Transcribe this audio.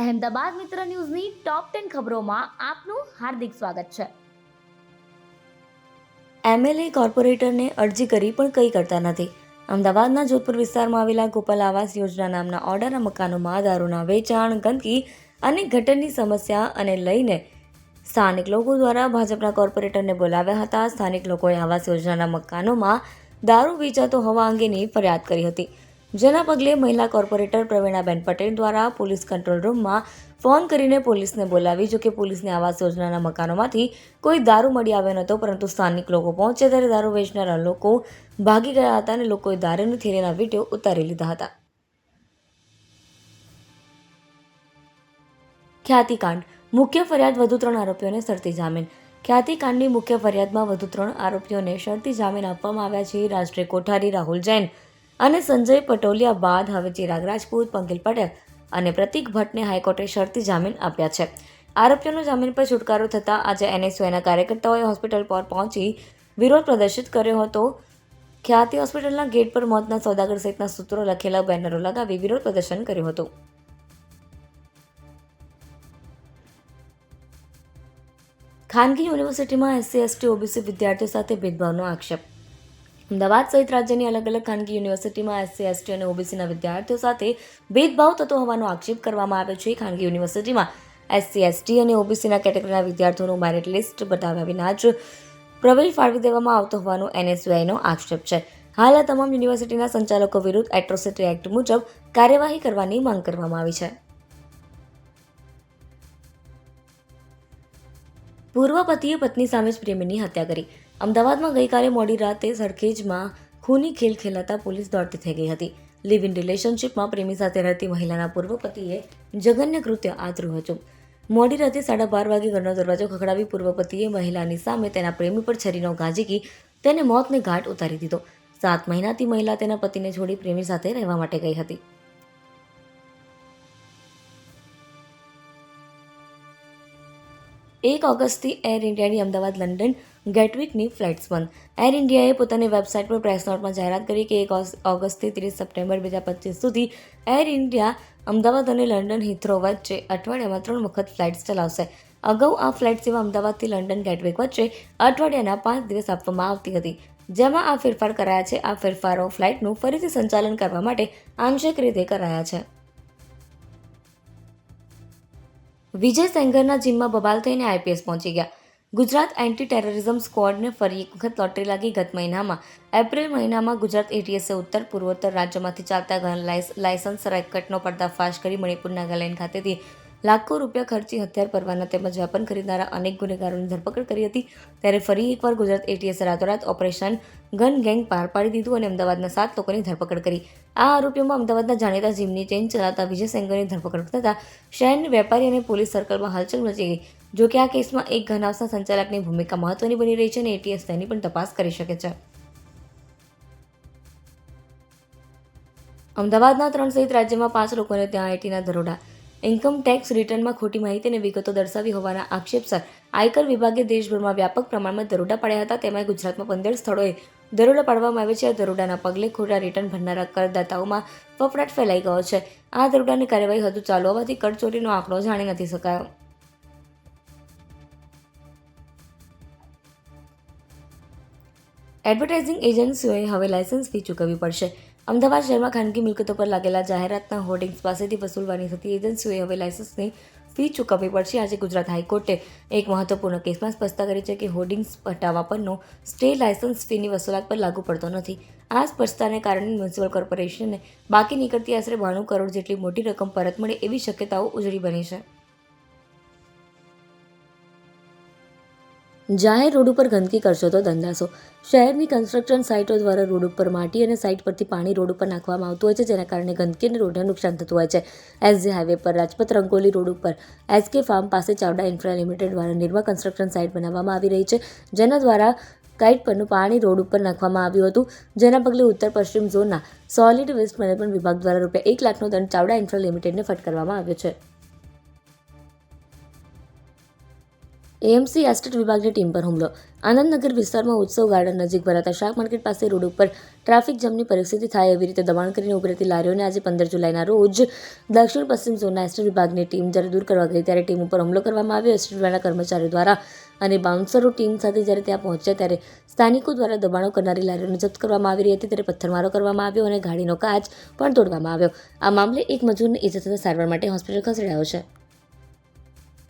અહેમદાબાદ મિત્ર ન્યૂઝની top ten ખબરોમાં આપનું હાર્દિક સ્વાગત છે. એમએલએ કોર્પોરેટરને અરજી કરી પણ કંઈ કરતા નથી. અમદાવાદના જોધપુર વિસ્તારમાં આવેલા ગોપાલ આવાસ યોજના નામના ઓર્ડરના મકાનોમાં દારૂના વેચાણ, ગંદકી અને ગટરની સમસ્યા અને લઈને સ્થાનિક લોકો દ્વારા ભાજપના કોર્પોરેટરને બોલાવ્યા હતા. સ્થાનિક લોકોએ આવાસ યોજનાના મકાનોમાં દારૂ વેચાતો હોવા અંગેની ફરિયાદ કરી હતી. જેના પગલે મહિલા કોર્પોરેટર પ્રવીણાબેન પટેલ દ્વારા પોલીસ કંટ્રોલ રૂમમાં ફોન કરીને પોલીસને બોલાવી, જોકે પોલીસને આવાસ યોજનાના મકાનોમાંથી કોઈ દારૂ મળી આવ્યો નહોતો, પરંતુ સ્થાનિક લોકો પહોંચ્યા ત્યારે દારૂ વેચનારા લોકો ભાગી ગયા હતા અને લોકોએ દારૂની થેલીના વીડિયો ઉતારી લીધા હતા. ખ્યાતિકાંડ. મુખ્ય ફરિયાદ વધુ ત્રણ આરોપીઓને શરતી જામીન. ખ્યાતિકાંડની મુખ્ય ફરિયાદમાં વધુ ત્રણ આરોપીઓને શરતી જામીન આપવામાં આવ્યા છે રાષ્ટ્રીય કોઠારી રાહુલ જૈન. અને સંજય પટોલિયા બાદ હવે ચિરાગ રાજપૂત, પંકિલ પટેલ અને પ્રતિક ભટ્ટને હાઈકોર્ટે શરતી જામીન આપ્યા છે. આરોપીઓનો જામીન પર છુટકારો થતાં આજે એનએસયુઆઈના કાર્યકર્તાઓએ હોસ્પિટલ પર પહોંચી વિરોધ પ્રદર્શિત કર્યો હતો. ખ્યાતિ હોસ્પિટલના ગેટ પર મોતના સોદાગર સહિતના સૂત્રો લખેલા બેનરો લગાવી વિરોધ પ્રદર્શન કર્યું હતું. ખાનગી યુનિવર્સિટીમાં એસસી, એસટી, ઓબીસી વિદ્યાર્થીઓ સાથે ભેદભાવનો આક્ષેપ અમદાવાદ સહિત રાજ્યની અલગ અલગ ખાનગી યુનિવર્સિટીમાં એસસી એસટી અને ઓબીસીના વિદ્યાર્થીઓ સાથે ભેદભાવ થતો હોવાનો આક્ષેપ કરવામાં આવ્યો છે. ખાનગી યુનિવર્સિટીમાં એસસી એસટી અને ઓબીસીના કેટેગરીના વિદ્યાર્થીઓનું મેરિટ લિસ્ટ બતાવ્યા વિના જ પ્રવેશ ફાળવી દેવામાં આવતો હોવાનો એનએસયુઆઈનો આક્ષેપ છે. હાલ આ તમામ યુનિવર્સિટીના સંચાલકો વિરુદ્ધ એટ્રોસિટી એક્ટ મુજબ કાર્યવાહી કરવાની માંગ કરવામાં આવી છે. પૂર્વ પતિએ પત્ની સામે જ પ્રેમીની હત્યા કરી. અમદાવાદમાં ગઈકાલે મોડી રાતે સરખેજમાં ખૂની ખેલ ખેલાતા પોલીસ દોડતી થઈ ગઈ હતી. લિવ ઇન રિલેશનશિપમાં પ્રેમી સાથે રહેતી મહિલાના પૂર્વ પતિએ જઘન્ય કૃત્ય આચર્યું હતું. મોડી રાતે સાડા બાર વાગે ઘરનો દરવાજો ખખડાવી પૂર્વ પતિએ મહિલાની સામે તેના પ્રેમી પર છરીનો ઘા તેને મોતને ઘાટ ઉતારી દીધો. સાત મહિનાથી મહિલા તેના પતિને છોડી પ્રેમી સાથે રહેવા માટે ગઈ હતી. એક ઓગસ્ટથી એર ઇન્ડિયાની અમદાવાદ, લંડન ગેટવિકની ફ્લાઇટ્સ બંધ એર ઇન્ડિયાએ પોતાની વેબસાઇટ પર પ્રેસ નોટમાં જાહેરાત કરી કે એક ઓગસ્ટથી ત્રીસ સપ્ટેમ્બર બે હજાર પચીસ સુધી એર ઇન્ડિયા, અમદાવાદ અને લંડન હિથ્રો વચ્ચે અઠવાડિયામાં ત્રણ વખત ફ્લાઇટ્સ ચલાવશે. અગાઉ આ ફ્લાઇટ સેવા અમદાવાદથી લંડન, ગેટવેક વચ્ચે અઠવાડિયાના પાંચ દિવસ આપવામાં આવતી હતી. જેમાં આ ફેરફાર કરાયા છે. આ ફેરફારો ફ્લાઇટનું ફરીથી સંચાલન કરવા માટે આંશિક રીતે કરાયા છે. વિજય સેંગરના જીમમાં બબાલ થઈને આઈપીએસ પહોંચી ગયા. ગુજરાત એન્ટી ટેરરિઝમ સ્કવોડને ફરી એક વખત લોટરી લાગી ગત મહિનામાં. એપ્રિલ મહિનામાં ગુજરાત એટીએસે ઉત્તર, પૂર્વોત્તર રાજ્યોમાંથી ચાલતા ગન લાયસન્સ રેકેટનો પર્દાફાશ કરી મણિપુર નાગાલેન્ડ ખાતેથી લાખો રૂપિયા ખર્ચી હથિયાર પરવાના તેમજ વેપન ખરીદનારા અનેક ગુનેગારોની ધરપકડ કરી હતી. ત્યારે ફરી એકવાર ગુજરાત એટીએસે રાતોરાત ઓપરેશન ગન ગેંગ પાર પાડી દીધું અને અમદાવાદના સાત લોકોની ધરપકડ કરી. આ આરોપીઓમાં અમદાવાદના જાણીતા જીમની ચેન ચલાવતા વિજય સેંગરની ધરપકડ થતાં શહેરની વેપારી અને પોલીસ સર્કલમાં હલચલ મચી ગઈ. જો કે આ કેસમાં એક ઘન સંચાલકની ભૂમિકા મહત્વની બની રહી છે અને એટીએસ તેની પણ તપાસ કરી શકે છે. અમદાવાદના ત્રણ સહિત રાજ્યમાં પાંચ લોકોને ત્યાં આઈટીના દરોડા. ઇન્કમ ટેક્સ રિટર્નમાં ખોટી માહિતી અને વિગતો દર્શાવી હોવાના આક્ષેપસર આયકર વિભાગે દેશભરમાં વ્યાપક પ્રમાણમાં દરોડા પાડ્યા હતા. તેમાં ગુજરાતમાં પંદર સ્થળોએ દરોડા પાડવામાં આવે છે. આ દરોડાના પગલે ખોટા રિટર્ન ભરનારા કરદાતાઓમાં ફફડાટ ફેલાઈ ગયો છે. આ દરોડાની કાર્યવાહી હજુ ચાલુ હોવાથી કરચોરીનો આંકડો જાણી નથી શકાયો. એડવર્ટાઇઝિંગ એજન્સીઓએ હવે લાયસન્સ ફી ચૂકવવી પડશે. અમદાવાદ શહેરમાં ખાનગી મિલકતો પર લાગેલા જાહેરાતના હોર્ડિંગ્સ પાસેથી વસૂલવાની થતી એજન્સીઓએ હવે લાયસન્સની ફી ચૂકવવી પડશે. આજે ગુજરાત હાઈકોર્ટે એક મહત્વપૂર્ણ કેસમાં સ્પષ્ટતા કરી છે કે હોર્ડિંગ્સ હટાવવા પરનો સ્ટે લાયસન્સ ફીની વસૂલાત પર લાગુ પડતો નથી. આ સ્પષ્ટતાને કારણે મ્યુનિસિપલ કોર્પોરેશનને બાકી નીકળતી આશરે બાણું કરોડ જેટલી મોટી રકમ પરત મળે એવી શક્યતાઓ ઉજળી બની છે. જાહેર રોડ ઉપર ગંદકી કરશો તો દંડાશો શહેરની કન્સ્ટ્રક્શન સાઇટો દ્વારા રોડ ઉપર માટી અને સાઇટ પરથી પાણી રોડ ઉપર નાખવામાં આવતું હોય છે, જેના કારણે ગંદકી અને રોડને નુકસાન થતું હોય છે. એસજી હાઈવે પર રાજપથ રંગોલી રોડ ઉપર એસકે ફાર્મ પાસે ચાવડા ઇન્ફ્રા લિમિટેડ દ્વારા નિર્મા કન્સ્ટ્રક્શન સાઇટ બનાવવામાં આવી રહી છે, જેના દ્વારા કાઇટ પરનું પાણી રોડ ઉપર નાખવામાં આવ્યું હતું. જેના પગલે ઉત્તર પશ્ચિમ ઝોનના સોલિડ વેસ્ટ મેનેજમેન્ટ વિભાગ દ્વારા રૂપિયા એક લાખનો દંડ ચાવડા ઇન્ફ્રા લિમિટેડને ફટકારવામાં આવ્યો છે. એએમસી એસ્ટેટ વિભાગની ટીમ પર હુમલો. આનંદનગર વિસ્તારમાં ઉત્સવ ગાર્ડન નજીક ભરાતા શાક માર્કેટ પાસે રોડ ઉપર ટ્રાફિક જામની પરિસ્થિતિ થાય એવી રીતે દબાણ કરીને ઉભરેતી લારીઓને આજે પંદર જુલાઈના રોજ દક્ષિણ પશ્ચિમ ઝોનના એસ્ટેટ વિભાગની ટીમ જ્યારે દૂર કરવા ગઈ ત્યારે ટીમ ઉપર હુમલો કરવામાં આવ્યો. એસ્ટેટ વિભાગના કર્મચારીઓ દ્વારા અને બાઉન્સરો ટીમ સાથે જ્યારે ત્યાં પહોંચ્યા ત્યારે સ્થાનિકો દ્વારા દબાણો કરનારી લારીઓને જપ્ત કરવામાં આવી રહી હતી. ત્યારે પથ્થરમારો કરવામાં આવ્યો અને ગાડીનો કાચ પણ તોડવામાં આવ્યો. આ મામલે એક મજૂરને ઇજા થતાં સારવાર માટે હોસ્પિટલ ખસેડાયો છે.